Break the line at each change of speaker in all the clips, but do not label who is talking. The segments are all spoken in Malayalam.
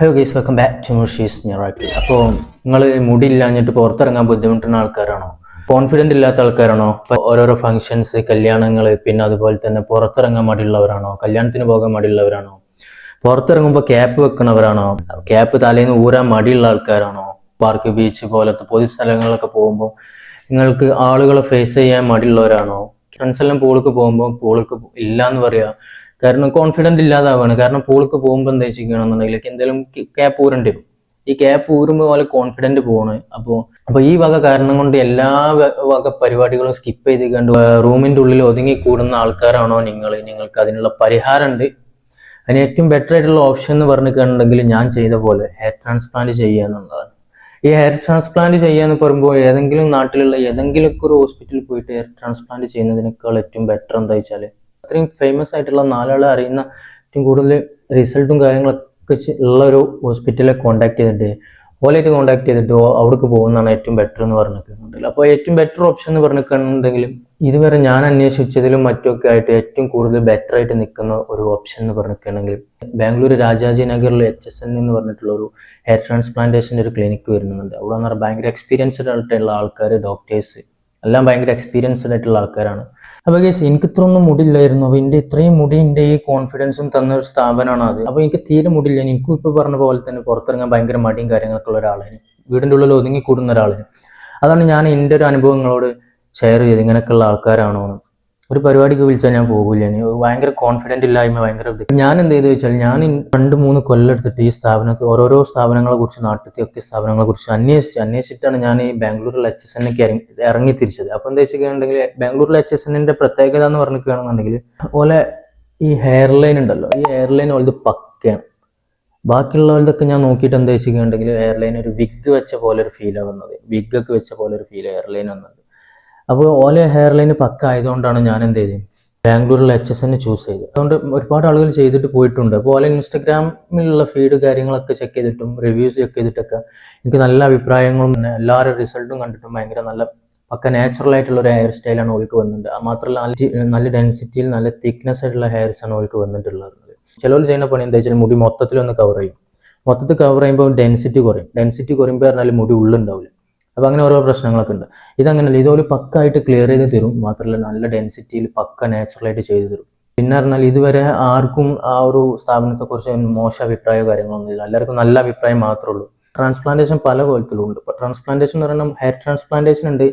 Hello guys welcome back to Mushies Miracle അപ്പോൾ നിങ്ങൾ മുടി ഇല്ലാഞ്ഞിട്ട് പുറത്തിറങ്ങാൻ ബുദ്ധിമുട്ടുന്ന ആൾക്കാരാണോ? കോൺഫിഡന്റ് ഇല്ലാത്ത ആൾക്കാരാണോ? ഓരോരോ ഫംഗ്ഷൻസ് കല്യാണങ്ങൾ പിന്നെ അതുപോലെ തന്നെ പുറത്തിറങ്ങാൻ മടിയുള്ളവരാണോ? കല്യാണത്തിന് പോകാൻ മടിയുള്ളവരാണോ? പുറത്തിറങ്ങുമ്പോൾ ക്യാപ്പ് വെക്കണവരാണോ? ക്യാപ്പ് തലേന്ന് ഊരാൻ മടിയുള്ള ആൾക്കാരാണോ? പാർക്ക് ബീച്ച് പോലത്തെ പൊതു സ്ഥലങ്ങളിലൊക്കെ പോകുമ്പോൾ നിങ്ങൾക്ക് ആളുകളെ ഫേസ് ചെയ്യാൻ മടിയുള്ളവരാണോ? ഫ്രണ്ട്സ് എല്ലാം പൂളിക്ക് പോകുമ്പോൾ പൂളിക്ക് ഇല്ല എന്ന് പറയാ. കാരണം കോൺഫിഡന്റ് ഇല്ലാതാവാണ്. കാരണം പോളിക്ക് പോകുമ്പോൾ എന്താ ചെയ്യണമെന്നുണ്ടെങ്കിൽ എന്തെങ്കിലും ക്യാപ്പ് ഊരേണ്ടി വരും. ഈ ക്യാപ്പ് ഊരുമ്പോൾ പോലെ കോൺഫിഡന്റ് പോവാണ്. അപ്പോൾ അപ്പോൾ ഈ വക കാരണം കൊണ്ട് എല്ലാ വക പരിപാടികളും സ്കിപ്പ് ചെയ്ത് കണ്ട് റൂമിന്റെ ഉള്ളിൽ ഒതുങ്ങി കൂടുന്ന ആൾക്കാരാണോ നിങ്ങൾ? നിങ്ങൾക്ക് അതിനുള്ള പരിഹാരമുണ്ട് അതിന് ഏറ്റവും ബെറ്റർ ആയിട്ടുള്ള ഓപ്ഷൻ എന്ന് പറഞ്ഞിട്ടുണ്ടെങ്കിൽ ഞാൻ ചെയ്ത പോലെ ഹെയർ ട്രാൻസ്പ്ലാന്റ് ചെയ്യുക എന്നുള്ളതാണ്. ഈ ഹെയർ ട്രാൻസ്പ്ലാന്റ് ചെയ്യുക എന്ന് പറയുമ്പോൾ ഏതെങ്കിലും നാട്ടിലുള്ള ഏതെങ്കിലും ഒക്കെ ഒരു ഹോസ്പിറ്റലിൽ പോയിട്ട് ഹെയർ ട്രാൻസ്പ്ലാന്റ് ചെയ്യുന്നതിനേക്കാൾ ഏറ്റവും ബെറ്റർ എന്താ വെച്ചാൽ അത്രയും ഫേമസ് ആയിട്ടുള്ള നാലാളെ അറിയുന്ന ഏറ്റവും കൂടുതൽ റിസൾട്ടും കാര്യങ്ങളൊക്കെ ഉള്ള ഒരു ഹോസ്പിറ്റലിലെ കോൺടാക്ട് ചെയ്തിട്ട് ഓലായിട്ട് കോൺടാക്ട് ചെയ്തിട്ട് അവിടേക്ക് പോകുന്നതാണ് ഏറ്റവും ബെറ്റർ എന്ന് പറഞ്ഞിട്ടുണ്ടെങ്കിൽ അപ്പോൾ ഏറ്റവും ബെറ്റർ ഓപ്ഷൻ എന്ന് പറഞ്ഞിട്ടുണ്ടെങ്കിലും ഇതുവരെ ഞാൻ അന്വേഷിച്ചതിലും മറ്റൊക്കെ ആയിട്ട് ഏറ്റവും കൂടുതൽ ബെറ്റർ ആയിട്ട് നിൽക്കുന്ന ഒരു ഓപ്ഷൻ എന്ന് പറഞ്ഞിട്ടുണ്ടെങ്കിൽ ബാംഗ്ലൂർ രാജാജി നഗറിലെ എച്ച് എസ് എൻ എന്ന് പറഞ്ഞിട്ടുള്ള ഒരു ഹെയർ ട്രാൻസ്പ്ലാന്റേഷന്റെ ഒരു ക്ലിനിക്ക് വരുന്നുണ്ട്. അവിടെ എന്ന് പറഞ്ഞാൽ ഭയങ്കര എക്സ്പീരിയൻസ്ഡ് ആയിട്ടുള്ള ആൾക്കാർ ഡോക്ടേഴ്സ് എല്ലാം ഭയങ്കര എക്സ്പീരിയൻസ്ഡ് ആയിട്ടുള്ള ആൾക്കാരാണ്. അപ്പോൾ ഗേസ് എനിക്ക് ഇത്ര ഒന്നും മുടിയില്ലായിരുന്നു. അപ്പോൾ എന്റെ ഇത്രയും മുടി എന്റെ ഈ കോൺഫിഡൻസും തന്ന ഒരു സ്ഥാപനമാണ് അത്. അപ്പോൾ എനിക്ക് തീരെ മുടിയില്ല. എനിക്കും ഇപ്പോൾ പറഞ്ഞ പോലെ തന്നെ പുറത്തിറങ്ങാൻ ഭയങ്കര മടിയും കാര്യങ്ങളൊക്കെ ഉള്ള ഒരാളാണ് വീടിന്റെ ഉള്ളിൽ ഒതുങ്ങി കൂടുന്ന ഒരാളാണ് അതാണ് ഞാൻ എന്റെ ഒരു അനുഭവങ്ങളോട് ഷെയർ ചെയ്ത് ഇങ്ങനെയൊക്കെയുള്ള ആൾക്കാരാണോ എന്ന്. ഒരു പരിപാടിക്ക് വിളിച്ചാൽ ഞാൻ പോകില്ല ഭയങ്കര കോൺഫിഡന്റ് ഇല്ലായ്മ ഭയങ്കര. ഞാൻ എന്ത് ചെയ്തു വെച്ചാൽ ഞാൻ രണ്ട് മൂന്ന് കൊല്ലെടുത്തിട്ട് ഈ സ്ഥാപനത്തിൽ ഓരോരോ സ്ഥാപനങ്ങളെ കുറിച്ച് നാട്ടിലത്തെ ഒക്കെ സ്ഥാപനങ്ങളെ കുറിച്ച് അന്വേഷിച്ച് അന്വേഷിച്ചിട്ടാണ് ഞാൻ ഈ ബാംഗ്ലൂരിൽ എച്ച് എസ് എൻ ഇറങ്ങി തിരിച്ചത് അപ്പം എന്താ വെച്ചിട്ടുണ്ടെങ്കിൽ ബാംഗ്ലൂരിലെ എച്ച് എസ് എന്നിന്റെ പ്രത്യേകത എന്ന് പറഞ്ഞിരിക്കുകയാണെന്നുണ്ടെങ്കിൽ അതുപോലെ ഈ ഹെയർ ലൈൻ ഉണ്ടല്ലോ. ഈ ഹെയർ ലൈൻ ഓലത് പക്കയാണ്. ബാക്കിയുള്ളവരുടെ ഞാൻ നോക്കിയിട്ട് എന്താ വെച്ചിട്ടുണ്ടെങ്കിൽ എയർലൈൻ ഒരു വിഗ് വെച്ച പോലെ ഒരു ഫീലാണ് വന്നത് വിഗ് ഒക്കെ വെച്ച പോലെ ഒരു ഫീൽ എയർലൈൻ ലൈൻ വന്നത് അപ്പോൾ ഓലെ ഹെയർ ലൈന് പക്ക ആയതുകൊണ്ടാണ് ഞാൻ എന്ത് ചെയ്തത് ബാംഗ്ലൂരിൽ എച്ച് എസ് എന്നെ ചൂസ് ചെയ്ത് അതുകൊണ്ട് ഒരുപാട് ആളുകൾ ചെയ്തിട്ട് പോയിട്ടുണ്ട്. അപ്പോൾ ഓലെ ഇൻസ്റ്റഗ്രാമിലുള്ള ഫീഡ് കാര്യങ്ങളൊക്കെ ചെക്ക് ചെയ്തിട്ടും റിവ്യൂസ് ചെക്ക് ചെയ്തിട്ടൊക്കെ എനിക്ക് നല്ല അഭിപ്രായങ്ങളും എല്ലാവരും റിസൾട്ടും കണ്ടിട്ടും ഭയങ്കര നല്ല പക്ക നാച്ചുറൽ ആയിട്ടുള്ള ഒരു ഹെയർ സ്റ്റൈലാണ് ഓൾക്ക് വന്നിട്ടുണ്ട്. മാത്രമല്ല നല്ല ഡെൻസിറ്റിയിൽ നല്ല തിക്നെസ് ആയിട്ടുള്ള ഹെയർസ് ആണ് ഓൾക്ക് വന്നിട്ടുള്ളത്. ചിലവർ ചെയ്യുന്ന പണി എന്താ വെച്ചാൽ മുടി മൊത്തത്തിലൊന്ന് കവർ ചെയ്യും. മൊത്തത്തിൽ കവർ ചെയ്യുമ്പോൾ ഡെൻസിറ്റി കുറയും. ഡെൻസിറ്റി കുറയുമ്പോൾ പറഞ്ഞാൽ മുടി ഉള്ളുണ്ടാവില്ല അപ്പോൾ അങ്ങനെ ഓരോ പ്രശ്നങ്ങളൊക്കെ ഉണ്ട്. ഇതങ്ങനെയല്ല ഇതൊരു പക്കായിട്ട് ക്ലിയർ ചെയ്ത് തരും. മാത്രമല്ല നല്ല ഡെൻസിറ്റിയിൽ പക്ക നാച്ചുറലായിട്ട് ചെയ്തു തരും. പിന്നെ പറഞ്ഞാൽ ഇതുവരെ ആർക്കും ആ ഒരു സ്ഥാപനത്തെക്കുറിച്ച് മോശം അഭിപ്രായമോ കാര്യങ്ങളൊന്നും ഇല്ല എല്ലാവർക്കും നല്ല അഭിപ്രായം മാത്രമേ ഉള്ളൂ. ട്രാൻസ്പ്ലാന്റേഷൻ പല കോലത്തിലും ഉണ്ട്. ഇപ്പോൾ ട്രാൻസ്പ്ലാന്റേഷൻ എന്ന് പറയുന്നത് ഹെയർ ട്രാൻസ്പ്ലാന്റേഷൻ ഉണ്ട്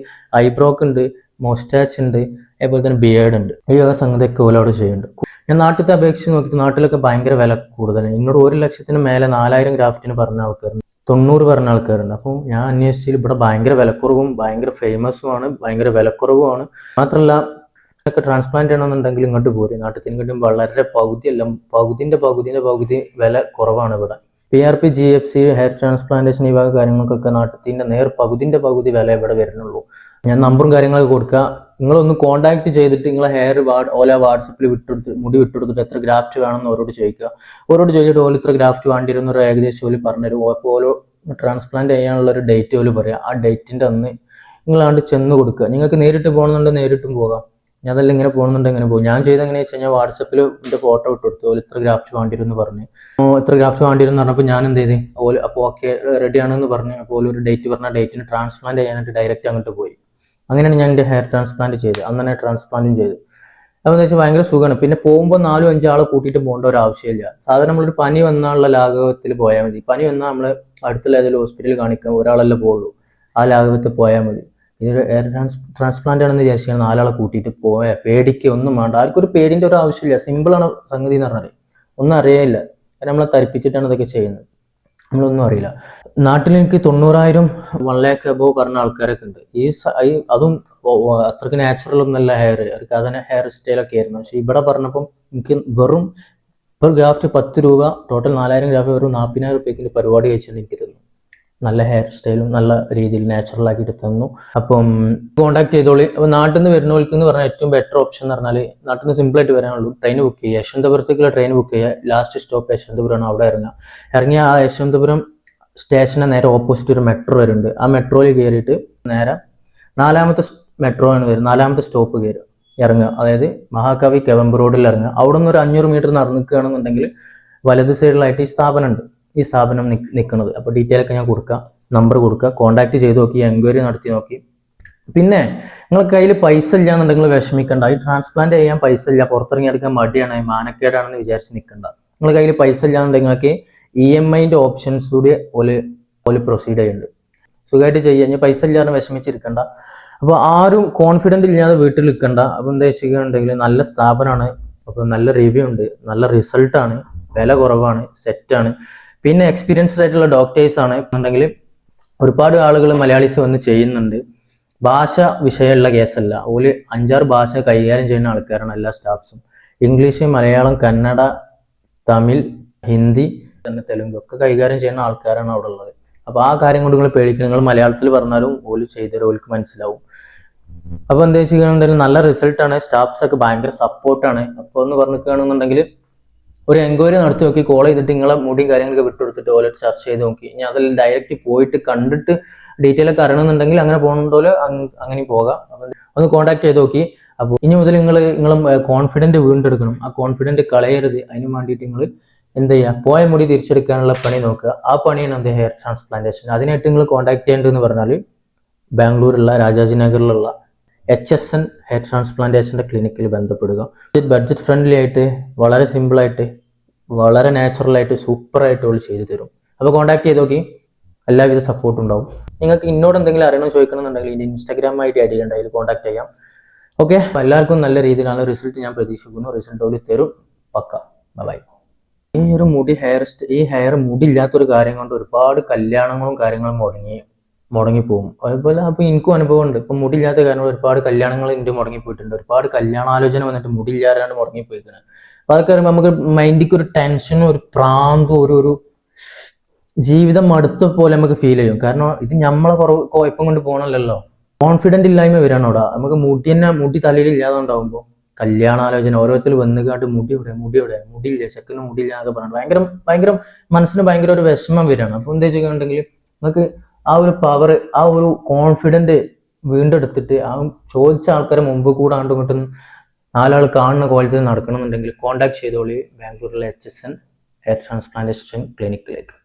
ഐബ്രോക്ക് ഉണ്ട് മോസ്റ്റാച്ച് ഉണ്ട് അതുപോലെ തന്നെ ബിയേഡ് ഉണ്ട്. ഈ വക സംഗതിയൊക്കെ ഓല അവിടെ ചെയ്യുന്നുണ്ട്. ഞാൻ നാട്ടിലത്തെ അപേക്ഷിച്ച് നോക്കിയിട്ട് നാട്ടിലൊക്കെ ഭയങ്കര വില കൂടുതലാണ്. ഇങ്ങോട്ട് ഒരു ലക്ഷത്തിന് മേലെ നാലായിരം ഗ്രാഫ്റ്റിന് പറഞ്ഞ ആൾക്കാരുണ്ട്. തൊണ്ണൂറ് പറഞ്ഞ ആൾക്കാരുണ്ട്. അപ്പം ഞാൻ അന്വേഷിച്ചതിൽ ഇവിടെ ഭയങ്കര വിലക്കുറവും ഭയങ്കര ഫേമസുമാണ് ഭയങ്കര വിലക്കുറവുമാണ് മാത്രമല്ല ഒക്കെ ട്രാൻസ്പ്ലാന്റ് ചെയ്യണമെന്നുണ്ടെങ്കിൽ ഇങ്ങോട്ട് പോരും. നാട്ടിൽ വളരെ പകുതി എല്ലാം പകുതിന്റെ പകുതിന്റെ പകുതി വില കുറവാണ് ഇവിടെ. P R P G F C hair transplantation ഈ വക കാര്യങ്ങൾക്കൊക്കെ നാട്ടിന്റെ നേർ പകുതിന്റെ പകുതി വില ഇവിടെ വരുന്നുള്ളൂ. ഞാൻ നമ്പറും കാര്യങ്ങളൊക്കെ കൊടുക്കുക. നിങ്ങളൊന്ന് കോണ്ടാക്ട് ചെയ്തിട്ട് നിങ്ങളെ ഹെയർ വാർഡ് ഓല വാട്സപ്പിൽ വിട്ടെടുത്ത് മുടി വിട്ടുകൊടുത്തിട്ട് എത്ര ഗ്രാഫ്റ്റ് വേണമെന്ന് അവരോട് ചോദിക്കുക. അവരോട് ചോദിച്ചിട്ട് ഓല ഇത്ര ഗ്രാഫ്റ്റ് വേണ്ടിയിരുന്ന ഒരു ഏകദേശം ഓൽ പറഞ്ഞുതരും. അപ്പോൾ ഓരോ ട്രാൻസ്പ്ലാന്റ് ചെയ്യാനുള്ള ഒരു ഡേറ്റ് ഓൽ പറയാം. ആ ഡേറ്റിന്റെ അന്ന് നിങ്ങളാണ്ട് ചെന്ന് കൊടുക്കുക. നിങ്ങൾക്ക് നേരിട്ട് പോകണമെന്നുണ്ടെങ്കിൽ നേരിട്ടും പോകാം. ഞാൻ അതല്ല ഇങ്ങനെ പോകുന്നുണ്ട് ഇങ്ങനെ പോകും. ഞാൻ ചെയ്ത് എങ്ങനെയാ വെച്ച് കഴിഞ്ഞാൽ വാട്സപ്പിൽ എന്റെ ഫോട്ടോ ഇട്ട് കൊടുത്തു. ഓൽ ഇത്ര ഗ്രാഫ്റ്റ് വേണ്ടിയിരുന്നു പറഞ്ഞു. ഇത്ര ഗ്രാഫ്റ്റ് വേണ്ടിയിരുന്നു പറഞ്ഞപ്പോൾ ഞാൻ എന്ത് ചെയ്ത്? ഓൽ അപ്പോൾ ഓക്കെ റെഡി ആണെന്ന് പറഞ്ഞു. അപ്പോൾ ഒരു ഡേറ്റ് പറഞ്ഞ ഡേറ്റിന് ട്രാൻസ്പ്ലാന്റ് ചെയ്യാനായിട്ട് ഡയറക്റ്റ് അങ്ങോട്ട് പോയി. അങ്ങനെയാണ് ഞാൻ എന്റെ ഹെയർ ട്രാൻസ്പ്ലാന്റ് ചെയ്തത്. അന്ന് തന്നെ ട്രാൻസ്പ്ലാന്റും ചെയ്തു. അതെന്ന് വെച്ചാൽ ഭയങ്കര സുഖമാണ്. പിന്നെ പോകുമ്പോൾ നാലും അഞ്ചും ആളെ കൂട്ടിയിട്ട് പോകേണ്ട ഒരു ആവശ്യമില്ല. സാധാരണ നമ്മളൊരു പനി വന്നാലുള്ള ലാഘവത്തിൽ പോയാൽ മതി. പനി വന്നാൽ നമ്മൾ അടുത്തുള്ള ഏതെങ്കിലും ഹോസ്പിറ്റലിൽ കാണിക്കാൻ ഒരാളല്ലേ പോകുള്ളൂ ആ ലാഘവത്തിൽ പോയാൽ മതി. ഇതൊരു എയർ ട്രാൻസ് ട്രാൻസ്പ്ലാന്റ് ആണെന്ന് വിചാരിച്ചാൽ നാലാളെ കൂട്ടിയിട്ട് പോയാൽ പേടിക്ക് ഒന്നും വേണ്ട. ആർക്കും ഒരു പേടിന്റെ ഒരു ആവശ്യമില്ല. സിമ്പിളാണ് സംഗതി എന്ന് പറഞ്ഞാൽ ഒന്നും അറിയില്ല നമ്മളെ തരിപ്പിച്ചിട്ടാണ് ഇതൊക്കെ ചെയ്യുന്നത്. നമ്മളൊന്നും അറിയില്ല. നാട്ടിൽ എനിക്ക് തൊണ്ണൂറായിരം വൺ ലാക്ക് പറഞ്ഞ ആൾക്കാരൊക്കെ ഉണ്ട്. ഈ അതും അത്രയ്ക്ക് നാച്ചുറൽ ഒന്നല്ല ഹെയർ അവർക്ക് അതിനെ ഹെയർ സ്റ്റൈലൊക്കെ ആയിരുന്നു. പക്ഷെ ഇവിടെ പറഞ്ഞപ്പം എനിക്ക് വെറും പെർ ഗ്രാഫ്റ്റ് പത്ത് രൂപ ടോട്ടൽ നാലായിരം ഗ്രാഫ് വെറും നാൽപ്പതിനായിരം രൂപയ്ക്ക് പരിപാടി കഴിച്ചിട്ട് എനിക്ക് തന്നു നല്ല ഹെയർ സ്റ്റൈലും നല്ല രീതിയിൽ നാച്ചുറൽ ആക്കിയിട്ട് തന്നു. അപ്പം കോൺടാക്ട് ചെയ്തോളി. അപ്പോൾ നാട്ടിൽ നിന്ന് വരുന്നവർക്ക് എന്ന് പറഞ്ഞാൽ ഏറ്റവും ബെറ്റർ ഓപ്ഷൻ എന്ന് പറഞ്ഞാൽ നാട്ടിൽ നിന്ന് സിമ്പിൾ ആയിട്ട് വരാനുള്ളൂ ട്രെയിൻ ബുക്ക് ചെയ്യുക. യശ്വന്തപുരത്തേക്കുള്ള ട്രെയിൻ ബുക്ക് ചെയ്യുക. ലാസ്റ്റ് സ്റ്റോപ്പ് യശ്വന്തപുരമാണ് അവിടെ ഇറങ്ങുക. ഇറങ്ങിയ ആ യശ്വന്തപുരം സ്റ്റേഷന് നേരെ ഓപ്പോസിറ്റ് ഒരു മെട്രോ വരുന്നുണ്ട്. ആ മെട്രോയിൽ കയറിയിട്ട് നേരെ നാലാമത്തെ മെട്രോ ആണ് വരുന്നത്. നാലാമത്തെ സ്റ്റോപ്പ് കയറുക. ഇറങ്ങുക. അതായത് മഹാകവി കെവമ്പ് റോഡിൽ ഇറങ്ങുക. അവിടെ നിന്ന് ഒരു അഞ്ഞൂറ് മീറ്റർ നടന്നിക്കുകയാണെന്നുണ്ടെങ്കിൽ വലത് സൈഡിലായിട്ട് ഈ സ്ഥാപനം ഉണ്ട് ഈ സ്ഥാപനം നിൽക്കുന്നത് അപ്പോൾ ഡീറ്റെയിൽ ഒക്കെ ഞാൻ കൊടുക്കാം. നമ്പർ കൊടുക്കുക കോൺടാക്ട് ചെയ്ത് നോക്കി എൻക്വയറി നടത്തി നോക്കി. പിന്നെ നിങ്ങൾ കയ്യിൽ പൈസ ഇല്ല എന്നുണ്ടെങ്കിൽ വിഷമിക്കണ്ട. ഈ ട്രാൻസ്പ്ലാന്റ് ചെയ്യാൻ പൈസ ഇല്ല. പുറത്തിറങ്ങി എടുക്കാൻ മടിയാണ് മാനക്കേടാണെന്ന് വിചാരിച്ച് നിൽക്കണ്ട നിങ്ങൾ കയ്യിൽ പൈസ ഇല്ല എന്നുണ്ടെങ്കിൽ ഇ എം ഐന്റെ ഓപ്ഷൻസ് കൂടി ഓൽ ഓൽ പ്രൊസീഡ് ചെയ്യുന്നുണ്ട്. സുഖമായിട്ട് ചെയ്യുക ഇനി പൈസ ഇല്ലാതെ വിഷമിച്ചിരിക്കണ്ട. അപ്പോൾ ആരും കോൺഫിഡന്റ് ഇല്ലാതെ വീട്ടിൽ നിൽക്കണ്ട അപ്പോൾ എന്താ വെച്ചിട്ടുണ്ടെങ്കിൽ നല്ല സ്ഥാപനമാണ്. അപ്പോൾ നല്ല റിവ്യൂ ഉണ്ട്. നല്ല റിസൾട്ടാണ് വില കുറവാണ്. സെറ്റാണ് പിന്നെ എക്സ്പീരിയൻസ്ഡ് ആയിട്ടുള്ള ഡോക്ടേഴ്സ് ആണ്. എന്നുണ്ടെങ്കിൽ ഒരുപാട് ആളുകൾ മലയാളീസ് വന്ന് ചെയ്യുന്നുണ്ട്. ഭാഷ വിഷയമുള്ള കേസല്ല. ഓൽ അഞ്ചാറ് ഭാഷ കൈകാര്യം ചെയ്യുന്ന ആൾക്കാരാണ് എല്ലാ സ്റ്റാഫ്സും ഇംഗ്ലീഷ് മലയാളം കന്നഡ തമിഴ് ഹിന്ദി തന്നെ തെലുങ്ക് ഒക്കെ കൈകാര്യം ചെയ്യുന്ന ആൾക്കാരാണ് അവിടെ ഉള്ളത്. അപ്പോൾ ആ കാര്യം കൊണ്ട് നിങ്ങൾ പേടിക്കണം നിങ്ങൾ മലയാളത്തിൽ പറഞ്ഞാലും ഓൽ ചെയ്തരും ഓൽക്ക് മനസ്സിലാവും. അപ്പോൾ എന്താ വെച്ചിട്ടുണ്ടെങ്കിൽ നല്ല റിസൾട്ടാണ് സ്റ്റാഫ്സ് ഒക്കെ ഭയങ്കര സപ്പോർട്ടാണ് അപ്പോൾ ഒന്ന് പറഞ്ഞിരിക്കുകയാണെന്നുണ്ടെങ്കിൽ ഒരു എൻക്വയറി നടത്തി നോക്കി കോൾ ചെയ്തിട്ട് നിങ്ങളെ മുടിയും കാര്യങ്ങളൊക്കെ വിട്ടുകൊടുത്തിട്ട് ഓലെ ചർച്ച ചെയ്ത് നോക്കി. ഇനി അതിൽ ഡയറക്റ്റ് പോയിട്ട് കണ്ടിട്ട് ഡീറ്റെയിൽ ഒക്കെ അറിയണമെന്നുണ്ടെങ്കിൽ അങ്ങനെ പോകുന്നതോലെ അങ്ങനെ പോകാം. ഒന്ന് കോൺടാക്ട് ചെയ്ത് നോക്കി. അപ്പോൾ ഇനി മുതൽ നിങ്ങൾ നിങ്ങൾ കോൺഫിഡന്റ് വീണ്ടെടുക്കണം. ആ കോൺഫിഡന്റ് കളയരുത്. അതിന് വേണ്ടിയിട്ട് നിങ്ങൾ എന്ത് ചെയ്യുക പോയ മുടി തിരിച്ചെടുക്കാനുള്ള പണി നോക്കുക. ആ പണിയാണ് എന്ത് ഹെയർ ട്രാൻസ്പ്ലാന്റേഷൻ അതിനായിട്ട് നിങ്ങൾ കോൺടാക്ട് ചെയ്യേണ്ടതെന്ന് പറഞ്ഞാൽ ബാംഗ്ലൂരുള്ള രാജാജിനഗറിലുള്ള എച്ച് എസ് എൻ ഹെയർ ട്രാൻസ്പ്ലാന്റേഷന്റെ ക്ലിനിക്കിൽ ബന്ധപ്പെടുക. ബഡ്ജറ്റ് ഫ്രണ്ട്ലി ആയിട്ട് വളരെ സിമ്പിളായിട്ട് വളരെ നാച്ചുറലായിട്ട് സൂപ്പറായിട്ട് അവൾ ചെയ്തു തരും. അപ്പോൾ കോൺടാക്ട് ചെയ്ത് നോക്കി എല്ലാവിധ സപ്പോർട്ടും ഉണ്ടാവും. നിങ്ങൾക്ക് ഇന്നോട് എന്തെങ്കിലും അറിയണം ചോദിക്കണമെന്നുണ്ടെങ്കിൽ ഇനി ഇൻസ്റ്റാഗ്രാം ആയിട്ട് ആഡ് ചെയ്യേണ്ട അതിൽ കോൺടാക്ട് ചെയ്യാം. ഓക്കെ എല്ലാവർക്കും നല്ല രീതിയിലാണ് റിസൾട്ട് ഞാൻ പ്രതീക്ഷിക്കുന്നു. റിസൾട്ട് അവർ തരും. പക്ക. ബൈ ഈ ഒരു മുടി ഹെയർ ഈ ഹെയർ മുടി ഇല്ലാത്തൊരു കാര്യം കൊണ്ട് ഒരുപാട് കല്യാണങ്ങളും കാര്യങ്ങളും മുടങ്ങി. മുടങ്ങിപ്പോകും അതുപോലെ അപ്പോൾ എനിക്കും അനുഭവം ഉണ്ട് ഇപ്പം മുടിയില്ലാത്ത കാരണം ഒരുപാട് കല്യാണങ്ങൾ എന്റെ മുടങ്ങിപ്പോയിട്ടുണ്ട് ഒരുപാട് കല്യാണാലോചന വന്നിട്ട് മുടിയില്ലാതാണ് മുടങ്ങിപ്പോയിക്കുന്നത് അപ്പോൾ അതൊക്കെ പറയുമ്പോൾ നമുക്ക് മൈൻഡിക്ക് ഒരു ടെൻഷനും ഒരു പ്രാന്തും ഒരു ഒരു ജീവിതം മടുത്ത പോലെ നമുക്ക് ഫീൽ ചെയ്യും. കാരണം ഇത് നമ്മളെ കുറവ് കുഴപ്പം കൊണ്ട് പോകണമല്ലോ കോൺഫിഡന്റ് ഇല്ലായ്മ വരാണോടാ നമുക്ക് മുടി തന്നെ മുടി തലയിൽ ഇല്ലാതെ ഉണ്ടാകുമ്പോൾ കല്യാണാലോചന ഓരോരുത്തർ വന്നുകാട്ട് മുടി ഇവിടെ മുടി എവിടെ മുടിയില്ല ചെക്കന് മുടിയില്ല എന്നൊക്കെ പറഞ്ഞു ഭയങ്കര ഭയങ്കര മനസ്സിന് ഭയങ്കര ഒരു വിഷമം വരികയാണ് അപ്പോൾ എന്താ ചെയ്യുന്നുണ്ടെങ്കിൽ നമുക്ക് ആ ഒരു പവർ ആ ഒരു കോൺഫിഡന്റ് വീണ്ടെടുത്തിട്ട് ആ ചോദിച്ച ആൾക്കാരെ മുമ്പ് കൂടെ അങ്ങോട്ടും ഇങ്ങോട്ടും നാലാൾ കാണുന്ന കോളേജിൽ നടക്കണമെന്നുണ്ടെങ്കിൽ കോൺടാക്ട് ചെയ്തോളി ബാംഗ്ലൂരിലെ H S N hair transplantation ക്ലിനിക്കിലേക്ക്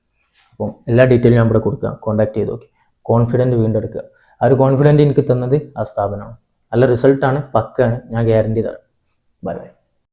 അപ്പം എല്ലാ ഡീറ്റെയിലും ഞാൻ ഇവിടെ കൊടുക്കുക കോൺടാക്ട് ചെയ്ത് നോക്കി. കോൺഫിഡന്റ് വീണ്ടെടുക്കുക. ആ ഒരു കോൺഫിഡന്റ് എനിക്ക് തന്നത് ആ സ്ഥാപനമാണ്. നല്ല റിസൾട്ടാണ് പക്കാണ്. ഞാൻ ഗ്യാരണ്ടി തരാം. Bye bye